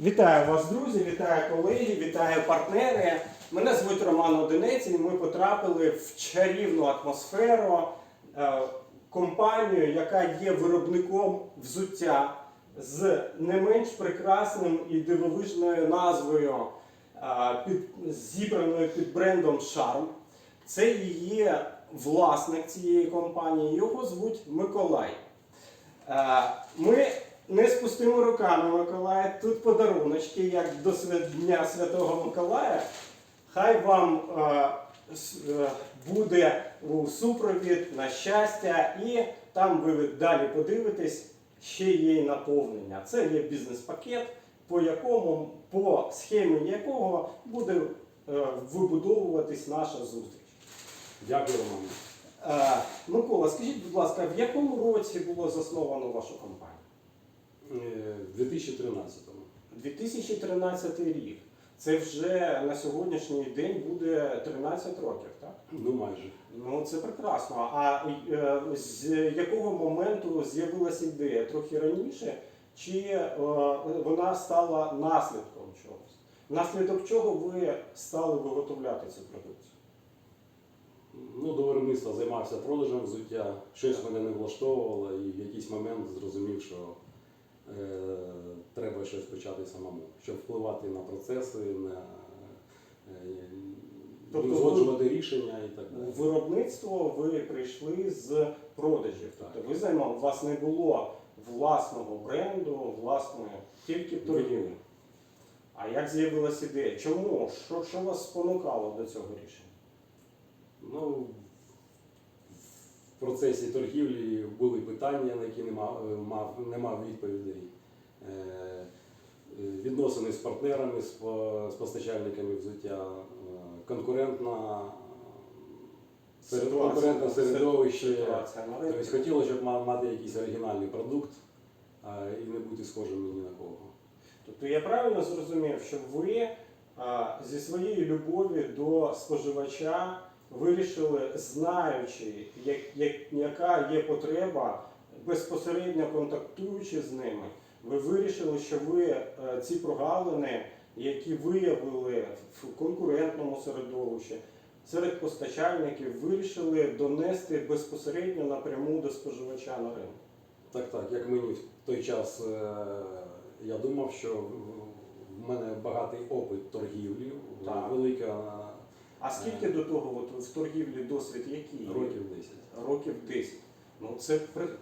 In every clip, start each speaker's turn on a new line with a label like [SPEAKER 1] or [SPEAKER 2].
[SPEAKER 1] Вітаю вас, друзі, вітаю колеги, вітаю партнери. Мене звуть Роман Одинець, і ми потрапили в чарівну атмосферу е, компанію, яка є виробником взуття з не менш прекрасним і дивовижною назвою, е, під, зібраною під брендом Charm. Це її власник цієї компанії. Його звуть Миколай. Е, Ми не з пустими руками Миколая. Тут подаруночки, як до Дня Святого Миколая. Хай вам е, е, буде у супровід на щастя, і там ви далі подивитесь, ще є наповнення. Це є бізнес-пакет, по якому, по схемі якого буде е, вибудовуватись наша зустріч.
[SPEAKER 2] Дякую, Роман.
[SPEAKER 1] Е, Микола, скажіть, будь ласка, в якому році було засновано вашу компанію?
[SPEAKER 2] В 2013-му.
[SPEAKER 1] 2013 рік. Це вже на сьогоднішній день буде 13 років, так?
[SPEAKER 2] Ну, майже.
[SPEAKER 1] Ну це прекрасно. А е, з якого моменту з'явилася ідея? Трохи раніше? Чи е, вона стала наслідком чогось? Внаслідок чого ви стали виготовляти цю продукцію?
[SPEAKER 2] Ну, до виробництва займався продажем взуття. Щось мене не влаштовувало, і в якийсь момент зрозумів, що треба щось почати самому, щоб впливати на процеси, на е,
[SPEAKER 1] Тобто
[SPEAKER 2] узгоджувати рішення і так далі.
[SPEAKER 1] виробництво ви прийшли з продажів. Тобто ви займали, у вас не було власного бренду, власної, тільки торгівлі. А як з'явилася ідея? Чому? Що, що вас спонукало до цього рішення?
[SPEAKER 2] Ну, процесі торгівлі були питання, на які не мав, мав, не мав відповідей. Е, е, Відносини з партнерами, з, постачальниками взуття, е, конкурентна, конкурентне середовище.
[SPEAKER 1] Ситуація.
[SPEAKER 2] Тобто хотілося, щоб ма- мати якийсь оригінальний продукт і не бути схожим ні на кого.
[SPEAKER 1] Тобто я правильно зрозумів, що ви зі своєї любові до споживача вирішили, знаючи, як, як, яка є потреба, безпосередньо контактуючи з ними, ви вирішили, що ви е, ці прогалини, які виявили в конкурентному середовищі, серед постачальників, вирішили донести безпосередньо напряму до споживача на ринку.
[SPEAKER 2] Так, так, як мені в той час е, я думав, що в- в мене багатий опит торгівлі,
[SPEAKER 1] Так.
[SPEAKER 2] велика
[SPEAKER 1] А скільки до того от, в торгівлі досвід який?
[SPEAKER 2] років 10.
[SPEAKER 1] Років 10. Ну це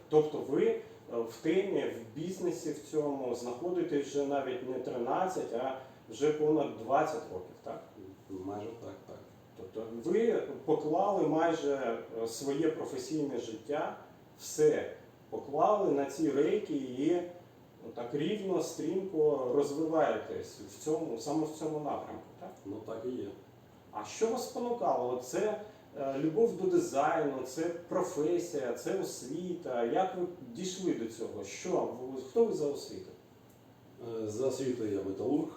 [SPEAKER 1] тобто ви е, в темі, в бізнесі в цьому знаходитесь вже навіть не 13, а вже понад 20 років, так?
[SPEAKER 2] Майже так, так.
[SPEAKER 1] Тобто ви поклали майже е, своє професійне життя, все поклали на ці рейки і ну, так рівно, стрімко розвиваєтесь в цьому, саме в цьому напрямку, так?
[SPEAKER 2] Ну так і є.
[SPEAKER 1] А що вас спонукало? Це е, любов до дизайну, це професія, це освіта. Як ви дійшли до цього? Що? Хто ви за освіту?
[SPEAKER 2] Е, За освітою я металург.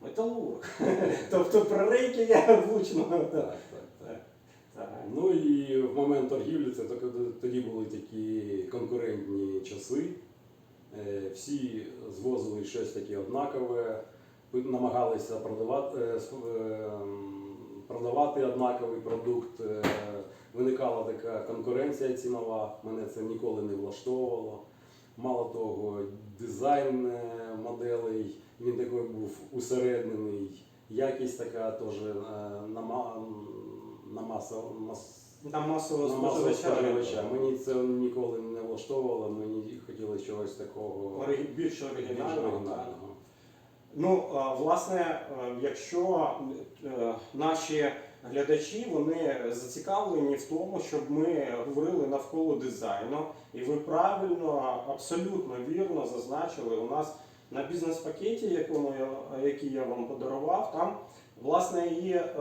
[SPEAKER 1] Металург. Тобто про рейки я влучно.
[SPEAKER 2] Так, так, так.
[SPEAKER 1] Так.
[SPEAKER 2] Ну і в момент торгівлі це тоді- тоді були такі конкурентні часи. Е, Всі звозили щось таке однакове, намагалися продавати, е, е, продавати однаковий продукт. Е, Виникала така конкуренція цінова, мене це ніколи не влаштовувало. Мало того, дизайн е, моделей, він такий був усереднений, якість така теж е, на, на масу, мас,
[SPEAKER 1] На масового
[SPEAKER 2] на
[SPEAKER 1] споживача.
[SPEAKER 2] Мені це ніколи не влаштовувало, мені хотілося чогось такого
[SPEAKER 1] більш оригінального. Ну, власне, е, якщо е, наші глядачі вони зацікавлені в тому, щоб ми говорили навколо дизайну, і ви правильно, абсолютно вірно зазначили, у нас на бізнес-пакеті, якому я, який я вам подарував, там власне є е,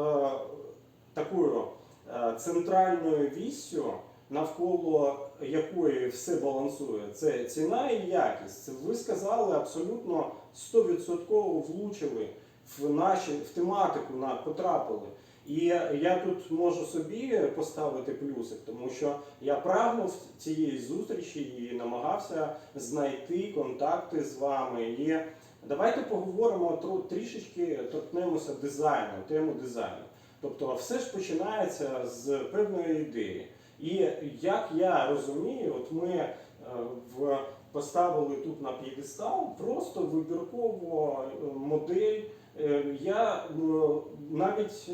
[SPEAKER 1] такою е, центральною віссю, навколо якої все балансує. Це ціна і якість. Ви сказали абсолютно 100% влучили в наші в тематику на потрапили. І я тут можу собі поставити плюсик, тому що я прагнув цієї зустрічі і намагався знайти контакти з вами. І Давайте поговоримо трішечки, торкнемося дизайну, тему дизайну. Тобто, все ж починається з певної ідеї. І як я розумію, от ми е, в, поставили тут на п'єдестал просто вибірково е, модель. Е, Я навіть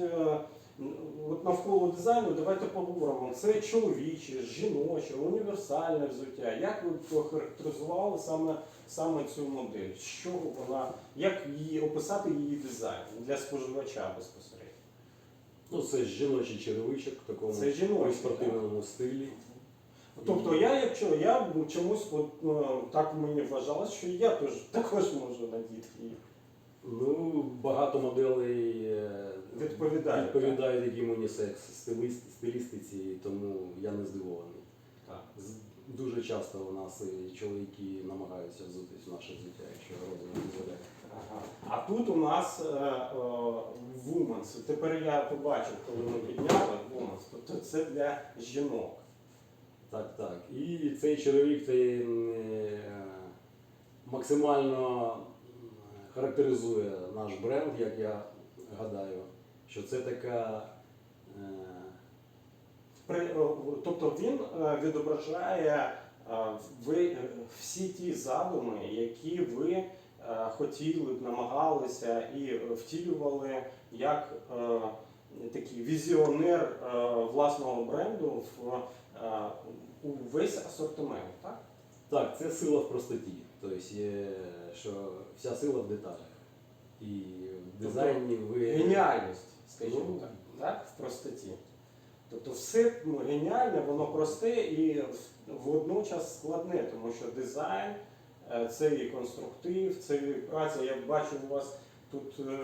[SPEAKER 1] от навколо дизайну давайте поговоримо. Це чоловіче, жіноче, універсальне взуття. Як ви похарактеризували саме, саме цю модель? Чого вона, як її описати її дизайн для споживача безпосередньо?
[SPEAKER 2] Ну, це жіночий черевичок в такому
[SPEAKER 1] Це жіночий,
[SPEAKER 2] спортивному стилі.
[SPEAKER 1] Тобто я, якщо я чомусь от, е, так мені вважалось, що я теж також можу надіти.
[SPEAKER 2] Ну, багато моделей е,
[SPEAKER 1] Відповідають,
[SPEAKER 2] відповідають яким унісекс стилист- стилістиці, тому я не здивований.
[SPEAKER 1] Так.
[SPEAKER 2] З- Дуже часто у нас і чоловіки намагаються взутись в наше життя, якщо розум дозволяє.
[SPEAKER 1] Ага. А тут у нас е, е, Тепер я побачив, коли ми підняли Women's. Тобто це для жінок.
[SPEAKER 2] Так, так. І цей чоловік цей, м, е, максимально характеризує наш бренд, як я гадаю, що це така. е,
[SPEAKER 1] При, тобто він відображає ви, всі ті задуми, які ви хотіли б, намагалися і е, втілювали як е, такий візіонер е, власного бренду в, е, весь асортимент. Так?
[SPEAKER 2] Так, це сила в простоті. Тобто що вся сила в деталях. І в дизайні ви.
[SPEAKER 1] Геніальність, скажімо
[SPEAKER 2] Ну,
[SPEAKER 1] так, так, в простоті. Тобто все ну, геніальне, воно просте і водночас складне, тому що дизайн е, це і конструктив, це і праця. Я бачу у вас тут е,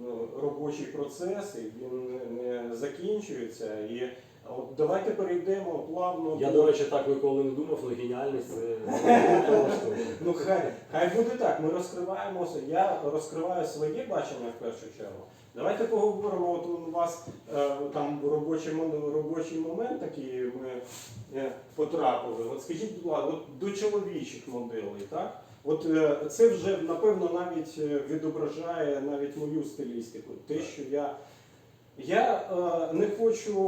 [SPEAKER 1] ну, робочий процес, і він не- закінчується. І от давайте перейдемо плавно
[SPEAKER 2] Я, до речі, так ніколи не думав, але геніальність це.
[SPEAKER 1] Ну хай, хай буде так. Ми розкриваємося. Я розкриваю своє бачення в першу чергу. Давайте поговоримо. От у вас е, там робочий, робочий момент такий ми е, потрапили. От скажіть, будь ласка, до чоловічих моделей, так? От е, це вже напевно навіть відображає навіть мою стилістику. Те, що я. Я е, не хочу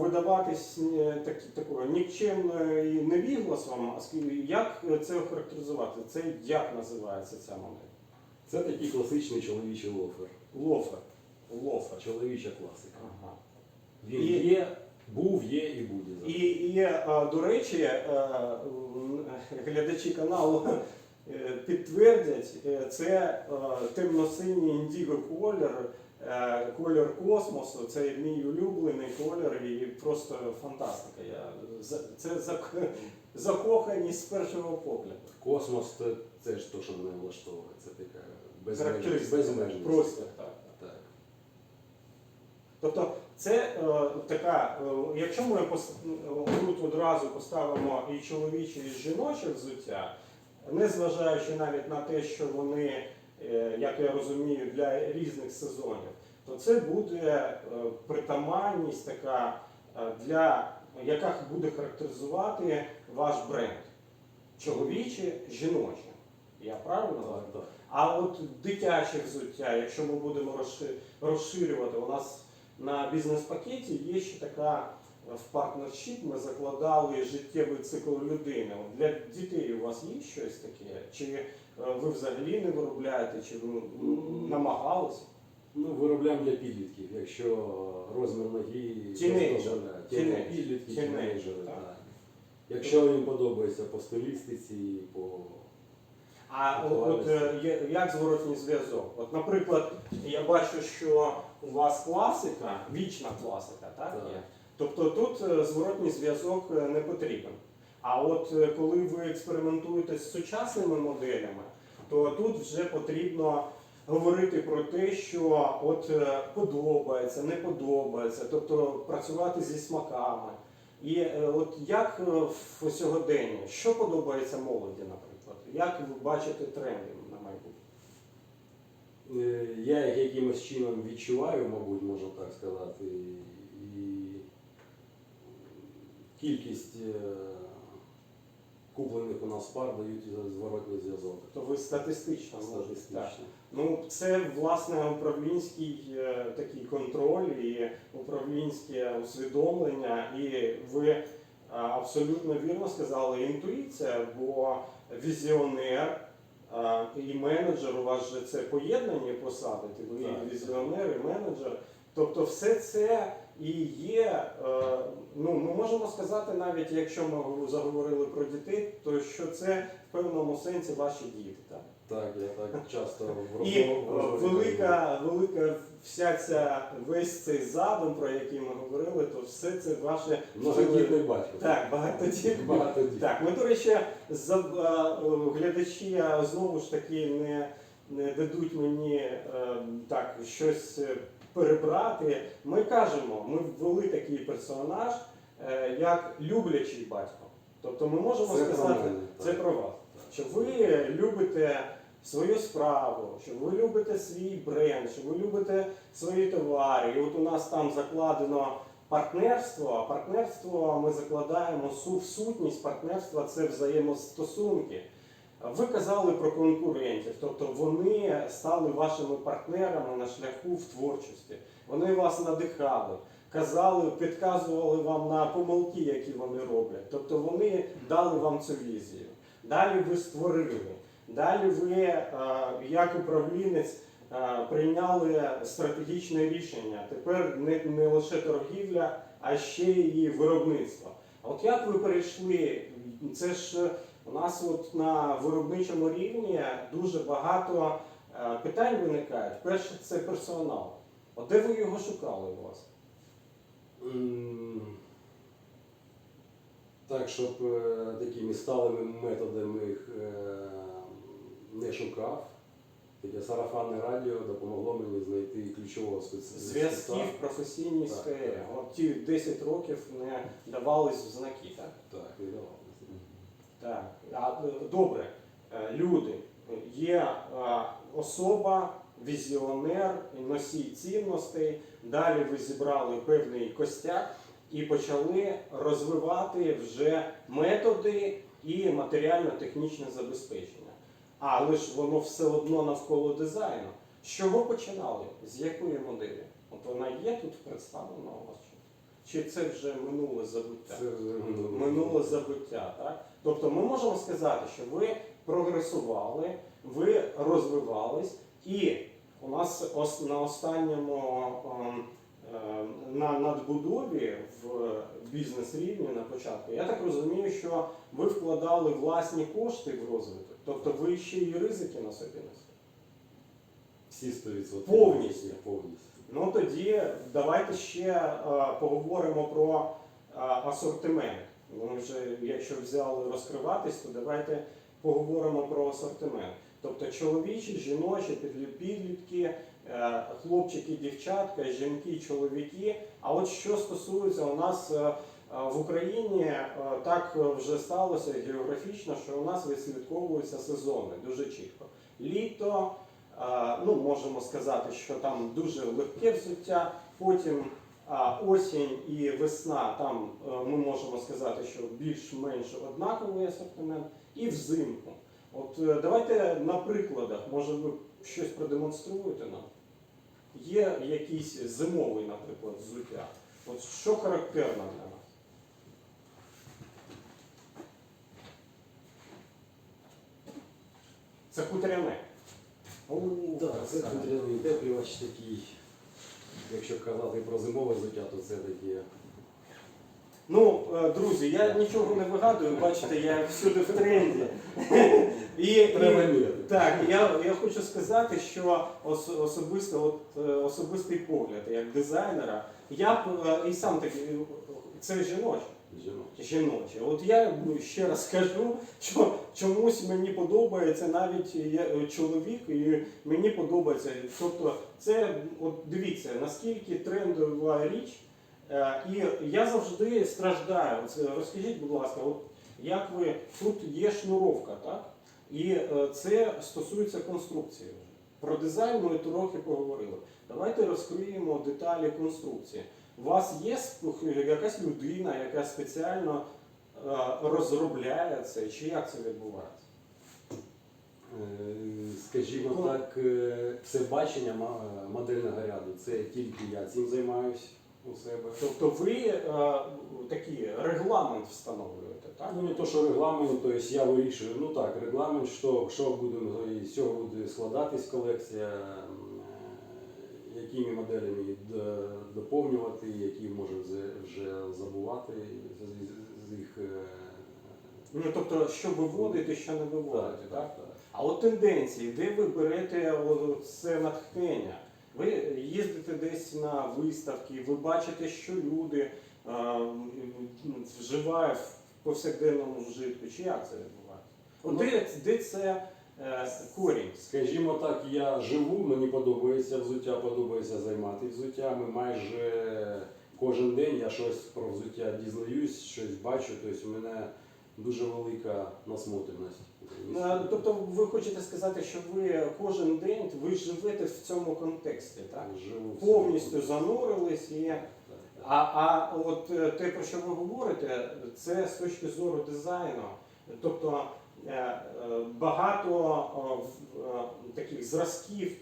[SPEAKER 1] видаватись так, такою нікчемною невігласом, а як це охарактеризувати? Це як називається ця модель?
[SPEAKER 2] Це такий класичний чоловічий лофер.
[SPEAKER 1] Лофер. Лофер.
[SPEAKER 2] Чоловіча класика.
[SPEAKER 1] Ага.
[SPEAKER 2] Він
[SPEAKER 1] І-
[SPEAKER 2] є, був, є і буде.
[SPEAKER 1] І, і е, до речі, е, глядачі каналу е, підтвердять, е, це е, темно-синій індіго колір, е, колір космосу. Це мій улюблений колір і просто фантастика. Я це зак- закоханість з першого погляду.
[SPEAKER 2] Космос це, це ж то, що мене влаштовує. Це така безмежність. Безмежність.
[SPEAKER 1] Просто так. Тобто це е, така, е, якщо ми тут одразу поставимо і чоловіче, і жіноче взуття, незважаючи навіть на те, що вони, е, як я розумію, для різних сезонів, то це буде е, притаманність така, е, для, яка буде характеризувати ваш бренд. Чоловіче, жіноче. Я правильно говорю? А от дитяче взуття, якщо ми будемо розширювати, у нас на бізнес-пакеті є ще така е, в партнершіп ми закладали життєвий цикл людини. Для дітей у вас є щось таке? Чи е, ви взагалі не виробляєте, чи ви м, намагалися?
[SPEAKER 2] Ну, виробляємо для підлітків, якщо розмір ноги тінейджери,
[SPEAKER 1] так.
[SPEAKER 2] Якщо він подобається по стилістиці, по
[SPEAKER 1] А от, е, як зворотній зв'язок? От, наприклад, я бачу, що у вас класика, вічна класика, так,
[SPEAKER 2] Так.
[SPEAKER 1] є? Тобто тут е, зворотній зв'язок е, не потрібен. А от коли ви експериментуєте з сучасними моделями, то тут вже потрібно говорити про те, що от подобається, не подобається, тобто працювати зі смаками. І от як в сьогоденні, що подобається молоді, наприклад? Як ви бачите тренди на майбутнє?
[SPEAKER 2] Е, Я їх якимось чином відчуваю, мабуть, можна так сказати. І кількість е, куплених у нас пар дають зворотний зв'язок.
[SPEAKER 1] То ви статистично.
[SPEAKER 2] Статистично.
[SPEAKER 1] Так. Ну, це власне управлінський е, такий контроль і управлінське усвідомлення, і ви абсолютно вірно сказали інтуїція, бо візіонер е, і менеджер, у вас же це поєднані посади, ви і візіонер, і менеджер. Тобто все це і є, е, ну ми можемо сказати, навіть якщо ми заговорили про дітей, то що це в певному сенсі ваші діти. Так?
[SPEAKER 2] Так, я так часто в
[SPEAKER 1] І е, велика, велика вся ця весь цей задум, про який ми говорили, то все це ваше
[SPEAKER 2] Многодітний батько.
[SPEAKER 1] так, багатодітний.
[SPEAKER 2] Багато дітей.
[SPEAKER 1] Так, ми, до речі, за, е, глядачі е, знову ж таки не, не дадуть мені е, так щось е, перебрати. Ми кажемо, ми ввели такий персонаж, е, як люблячий батько. Тобто ми можемо
[SPEAKER 2] Це про
[SPEAKER 1] сказати,
[SPEAKER 2] мене,
[SPEAKER 1] це
[SPEAKER 2] так.
[SPEAKER 1] про вас. Що ви любите свою справу, що ви любите свій бренд, що ви любите свої товари. І от у нас там закладено партнерство. А партнерство ми закладаємо в сутність партнерства це взаємостосунки. Ви казали про конкурентів, тобто вони стали вашими партнерами на шляху в творчості. Вони вас надихали, казали, підказували вам на помилки, які вони роблять. Тобто вони дали вам цю візію. Далі ви створили. Далі ви, е, як управлінець, е, прийняли стратегічне рішення. Тепер не, не лише торгівля, а ще і виробництво. От як ви перейшли? Це ж е, у нас от на виробничому рівні дуже багато питань виникають. Перше, це персонал. От де ви його шукали у вас?
[SPEAKER 2] Так, щоб такими сталими методами їх не шукав. Таке сарафанне радіо допомогло мені знайти ключового спеціаліста.
[SPEAKER 1] Зв'язки в професійній сфері. От ті 10 років не давались в знаки, так?
[SPEAKER 2] Так, не давалося.
[SPEAKER 1] Так, а, е, добре, Е, люди, є е, особа, візіонер, носій цінностей. Далі ви зібрали певний костяк і почали розвивати вже методи і матеріально-технічне забезпечення. Але ж воно все одно навколо дизайну. З чого починали? З якої моделі? От вона є тут представлена у вас? Чи це вже минуле забуття?
[SPEAKER 2] Це вже минуле.
[SPEAKER 1] минуле забуття. Так? Тобто ми можемо сказати, що ви прогресували, ви розвивались, і у нас на останньому ем, е, на надбудові в бізнес-рівні на початку, я так розумію, що ви вкладали власні кошти в розвиток, тобто ви ще й ризики на собі несли.
[SPEAKER 2] Всі 100%.
[SPEAKER 1] Повністю.
[SPEAKER 2] Повністю.
[SPEAKER 1] Ну тоді давайте ще е, поговоримо про е, асортимент. Ми вже, якщо взяли розкриватись, то давайте поговоримо про асортимент. Тобто чоловічі, жіночі, підлі- підлітки, е, хлопчики, дівчатка, жінки, чоловіки. А от що стосується у нас в Україні, е, так вже сталося географічно, що у нас відслідковуються сезони дуже чітко. Літо, ну можемо сказати, що там дуже легке взуття. Потім осінь і весна, там е, ми можемо сказати, що більш-менш однаковий асортимент, і взимку. От е, давайте на прикладах, може ви щось продемонструєте нам? Є якийсь зимовий, наприклад, взуття. От що характерно для нас? Це хутряне. О,
[SPEAKER 2] Так, це хутряний теплювач такий. Якщо казати про зимове взуття, то це таке.
[SPEAKER 1] Ну, е, друзі, я нічого не вигадую, бачите, я всюди в тренді. І, і, так, я, я хочу сказати, що ос, особисто, от, е, особистий погляд як дизайнера, я б е, і сам такий, це жіноче. Жіноче. От я ще раз скажу, що чомусь мені подобається навіть я, е, чоловік, і мені подобається. Тобто, це от дивіться, наскільки трендова річ. Е, І я завжди страждаю. Це розкажіть, будь ласка, от як ви тут є шнуровка, так? І е, це стосується конструкції. Про дизайн ми трохи поговорили. Давайте розкриємо деталі конструкції. У вас є якась людина, яка спеціально розробляє це, чи як це відбувається?
[SPEAKER 2] Е, Скажімо так, е, все бачення модельного ряду це тільки я цим займаюся у себе.
[SPEAKER 1] Тобто ви е, такий регламент встановлюєте, так?
[SPEAKER 2] Ну не то, що регламент, то есть я вирішую, ну так, регламент, що, що будемо з цього буде складатись колекція, е, якими моделями доповнювати, які можемо вже забувати з, їх. е,
[SPEAKER 1] Ну тобто, що виводити, що не виводити, так?
[SPEAKER 2] так, так.
[SPEAKER 1] А от тенденції, де ви берете це натхнення? Ви їздите десь на виставки, ви бачите, що люди е, вживають в повсякденному вжитку, чи як це відбувається? От
[SPEAKER 2] Ну,
[SPEAKER 1] де, де це е, корінь?
[SPEAKER 2] Скажімо так, я живу, мені подобається взуття, подобається займатися взуттями. Майже кожен день я щось про взуття дізнаюсь, щось бачу. Тобто у мене дуже велика насмотреність.
[SPEAKER 1] Е, Тобто ви хочете сказати, що ви кожен день ви живете в цьому контексті, так?
[SPEAKER 2] Живу
[SPEAKER 1] Повністю занурились і. А, а от е, те, про що ви говорите, це з точки зору дизайну. Тобто е, е, багато таких зразків,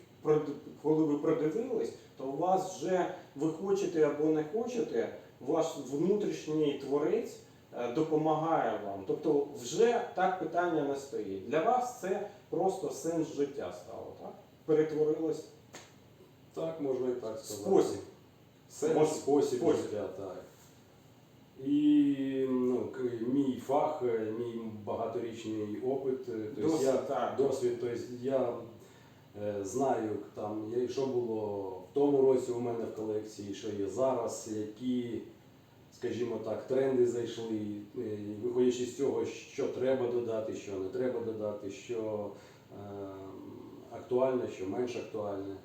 [SPEAKER 1] коли ви продивились, то у вас вже ви хочете або не хочете, ваш внутрішній творець е, допомагає вам. Тобто вже так питання не стоїть. Для вас це просто сенс життя стало, так? Перетворилось
[SPEAKER 2] Так, можна і так сказати.
[SPEAKER 1] спосіб.
[SPEAKER 2] Це
[SPEAKER 1] Спосіб.
[SPEAKER 2] спосіб, життя, так. І ну, мій фах, е, мій багаторічний опит, тобто
[SPEAKER 1] Досвід,
[SPEAKER 2] я,
[SPEAKER 1] так.
[SPEAKER 2] досвід, тобто я знаю, там, що було в тому році у мене в колекції, що є зараз, які, скажімо так, тренди зайшли, е, виходячи з цього, що треба додати, що не треба додати, що е, актуальне, що менш актуальне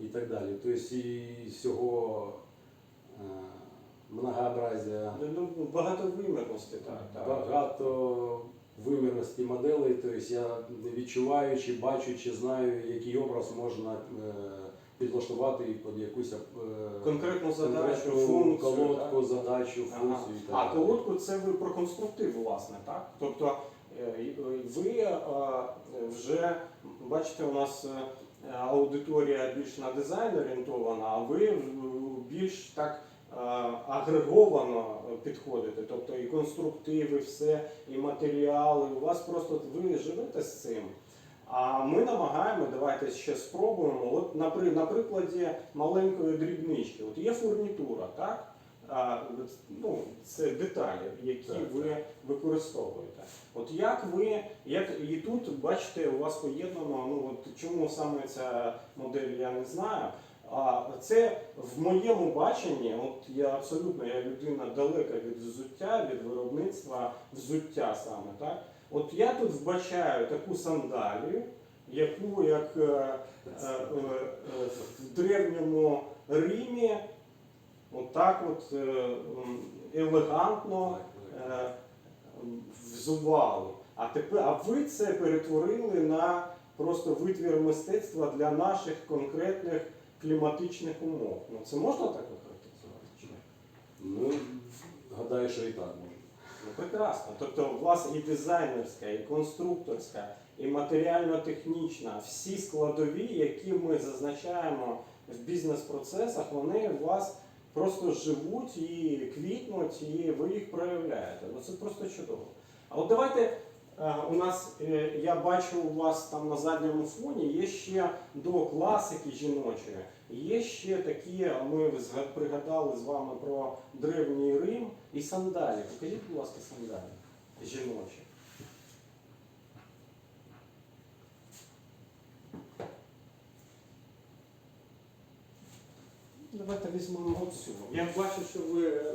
[SPEAKER 2] і так далі. Тобто і е, многообразія,
[SPEAKER 1] Ну, багато вимірності, так.
[SPEAKER 2] багато вимірності моделей, тобто я відчуваючи, бачучи, знаю, який образ можна е, підлаштувати під якусь е,
[SPEAKER 1] Конкретну задачу, функцію,
[SPEAKER 2] колодку,
[SPEAKER 1] так?
[SPEAKER 2] задачу,
[SPEAKER 1] Ага.
[SPEAKER 2] функцію і так
[SPEAKER 1] А колодку це ви про конструктив, власне, так? Тобто е, ви вже бачите, у нас аудиторія більш на дизайн орієнтована, а ви більш так агреговано підходите. Тобто і конструктиви, все, і матеріали. У вас просто ви живете з цим. А ми намагаємо, давайте ще спробуємо. От на, на прикладі маленької дрібнички. От є фурнітура, так? А, ну, це деталі, які
[SPEAKER 2] Так,
[SPEAKER 1] ви використовуєте. От як ви, як і тут бачите, у вас поєднано, ну от чому саме ця модель, я не знаю. А це в моєму баченні, от я абсолютно я людина далека від взуття, від виробництва взуття саме, так? От я тут вбачаю таку сандалію, яку як е, е, е, в древньому Римі, отак от е, елегантно е, взували. А тепер, а ви це перетворили на просто витвір мистецтва для наших конкретних кліматичних умов. Ну це можна так охарактеризувати? чи?
[SPEAKER 2] Ну, гадаю, що і так можна.
[SPEAKER 1] Ну, прекрасно. Тобто у вас і дизайнерська, і конструкторська, і матеріально-технічна, всі складові, які ми зазначаємо в бізнес-процесах, вони у вас просто живуть і квітнуть, і ви їх проявляєте. Ну це просто чудово. А от давайте. Е, У нас е, я бачу у вас там на задньому фоні є ще до класики жіночої. Є ще такі, ми пригадали з вами про древній Рим і сандалі. Покажіть, будь ласка, сандалі жіночі. Давайте візьмемо оцю. Я бачу, що ви е,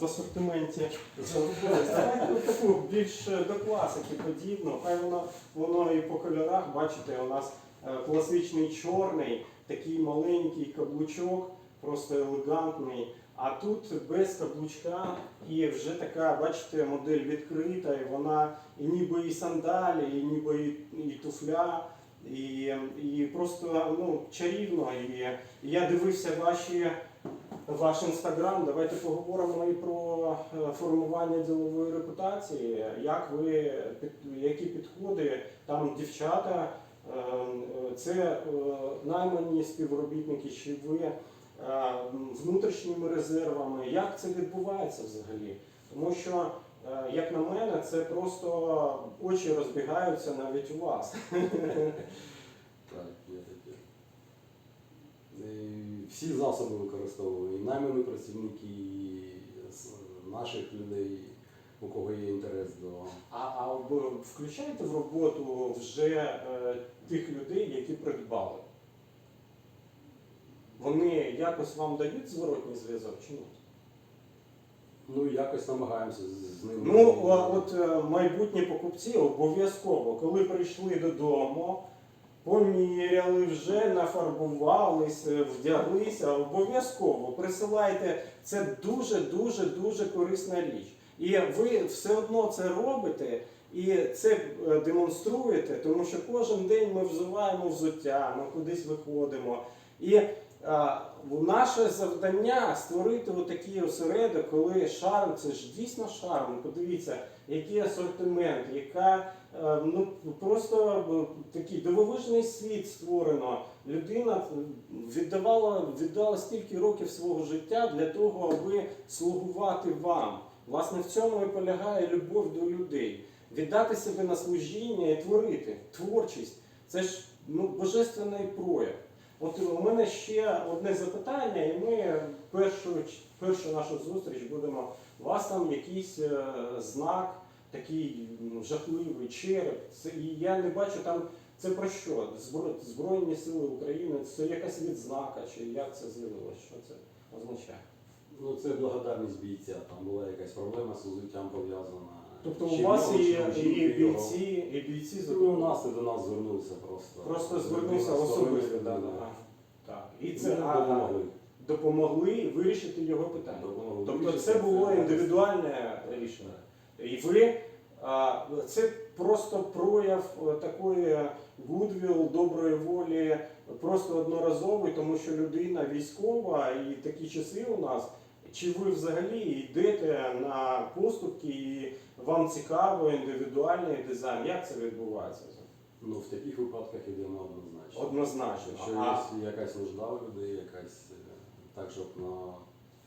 [SPEAKER 1] в асортименті. Давайте от таку більш е, до класики подібну. Хай воно, воно і по кольорах, бачите, у нас е, класичний чорний, такий маленький каблучок, просто елегантний. А тут без каблучка і вже така, бачите, модель відкрита, і вона і ніби і сандалі, і ніби і, і туфля, і, і просто ну, чарівно. І я дивився ваші ваш інстаграм. Давайте поговоримо і про е, формування ділової репутації. Як ви які підходи там дівчата? е, е, Це е, наймані співробітники, чи ви е, внутрішніми резервами? Як це відбувається взагалі? Тому що, як на мене, це просто очі розбігаються навіть у вас.
[SPEAKER 2] Так, є таке. Е, Всі засоби використовуємо, і наймані працівники, і наших людей, у кого є інтерес до.
[SPEAKER 1] А, а ви включаєте в роботу вже е, тих людей, які придбали? Вони якось вам дають зворотній зв'язок чи ні?
[SPEAKER 2] Ну, якось намагаємося з ними.
[SPEAKER 1] Ну, а от е, майбутні покупці обов'язково, коли прийшли додому, поміряли, вже нафарбувалися, вдяглися, обов'язково присилайте. Це дуже, дуже, дуже корисна річ. І ви все одно це робите і це е, демонструєте, тому що кожен день ми взуваємо взуття, ми кудись виходимо. І наше завдання створити отакий осередок, коли шарм, це ж дійсно шарм. Подивіться, який асортимент, яка е, ну просто е, такий дивовижний світ створено. Людина віддавала, віддала стільки років свого життя для того, аби слугувати вам. Власне, в цьому і полягає любов до людей. Віддати себе на служіння і творити. Творчість це ж ну, божественний прояв. От у мене ще одне запитання, і ми першу, першу нашу зустріч будемо. У вас там якийсь е, знак, такий ну, жахливий череп. І я не бачу там. Це про що? Збро- Збройні сили України, це якась відзнака, чи як це з'явилося? Що це означає?
[SPEAKER 2] Ну, це благодарність бійця. Там була якась проблема з взуттям пов'язана.
[SPEAKER 1] Тобто у вас
[SPEAKER 2] нього,
[SPEAKER 1] і,
[SPEAKER 2] чи
[SPEAKER 1] і
[SPEAKER 2] жінки його.
[SPEAKER 1] бійці, і бійці
[SPEAKER 2] Ну, у нас і до нас звернулися просто.
[SPEAKER 1] просто звернувся
[SPEAKER 2] Людина
[SPEAKER 1] особисто.
[SPEAKER 2] стороння
[SPEAKER 1] Да, да. Так. І це а,
[SPEAKER 2] допомогли.
[SPEAKER 1] допомогли вирішити його питання.
[SPEAKER 2] Допомогли
[SPEAKER 1] Тобто
[SPEAKER 2] вирішити
[SPEAKER 1] це було індивідуальне рішення. І ви а, це просто прояв е, такої гудвіл, доброї волі, просто одноразовий, тому що людина військова і такі часи у нас. Чи ви взагалі йдете на поступки і вам цікаво індивідуальний дизайн? Як це відбувається?
[SPEAKER 2] Ну, в таких випадках йдемо однозначно.
[SPEAKER 1] Однозначно.
[SPEAKER 2] Якщо
[SPEAKER 1] А
[SPEAKER 2] є якась нужда у людей, якась е, так, щоб на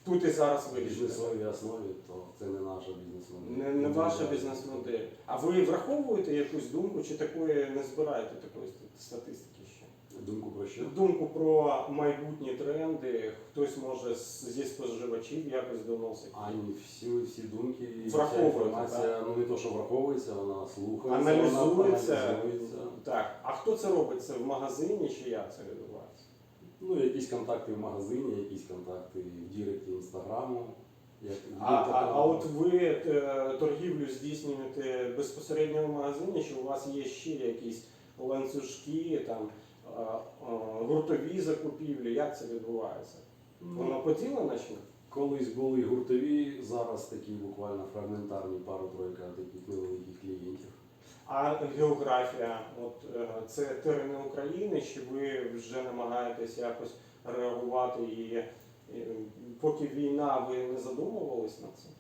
[SPEAKER 1] тут і зараз
[SPEAKER 2] бізнесовій основі, то це не наша бізнес-модель.
[SPEAKER 1] Не, не ваша бізнес-модель. А ви враховуєте якусь думку, чи такої не збираєте такої статистики?
[SPEAKER 2] Думку про що?
[SPEAKER 1] Думку про майбутні тренди, хтось може з- зі споживачів якось доносить.
[SPEAKER 2] Ані всі, всі думки, і вся
[SPEAKER 1] Враховуєте,
[SPEAKER 2] інформація, ну не то, що враховується, вона слухається,
[SPEAKER 1] Аналізується.
[SPEAKER 2] вона аналізується.
[SPEAKER 1] Так, а хто це робить? Це в магазині чи як це відбувається?
[SPEAKER 2] Ну, якісь контакти в магазині, якісь контакти в Діректі інстаграму. Як
[SPEAKER 1] А, а, а от ви е, торгівлю здійснюєте безпосередньо в магазині, чи у вас є ще якісь ланцюжки, там, гуртові закупівлі? Як це відбувається? Воно
[SPEAKER 2] ну,
[SPEAKER 1] поділено чи
[SPEAKER 2] колись були гуртові, зараз такі буквально фрагментарні пару-тройка таких невеликих клієнтів.
[SPEAKER 1] А географія, от е, це терени України, чи ви вже намагаєтесь якось реагувати і е, поки війна, ви не задумувались над цим?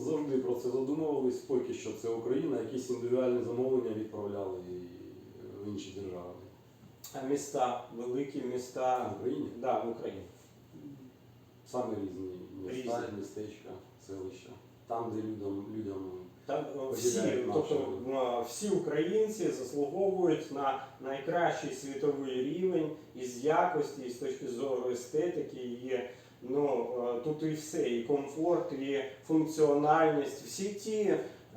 [SPEAKER 2] Завжди про це задумувались, поки що це Україна, якісь індивідуальні замовлення відправляли в інші держави.
[SPEAKER 1] Міста, великі міста
[SPEAKER 2] В Україні
[SPEAKER 1] да, в Україні.
[SPEAKER 2] саме різні міста,
[SPEAKER 1] Різні.
[SPEAKER 2] містечка, селища. Там, де людям, людям
[SPEAKER 1] Там е, всі, тобто
[SPEAKER 2] нашу-
[SPEAKER 1] е, всі українці заслуговують на найкращий світовий рівень із якості, і з точки зору естетики. І, ну, е, тут і все, і комфорт, і функціональність, всі ті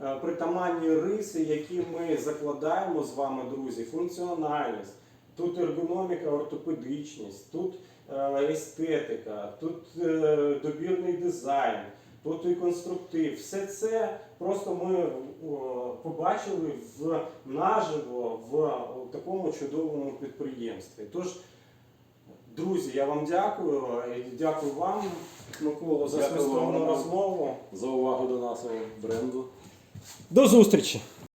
[SPEAKER 1] е, притаманні риси, які ми закладаємо з вами, друзі, функціональність. Тут ергономіка, ортопедичність, тут е, естетика, тут е, добірний дизайн, тут і конструктив. Все це просто ми побачили в наживо в такому чудовому підприємстві. Тож, друзі, я вам дякую. і Дякую вам, Микола, за змістовну розмову.
[SPEAKER 2] за увагу до нашого бренду.
[SPEAKER 1] До зустрічі!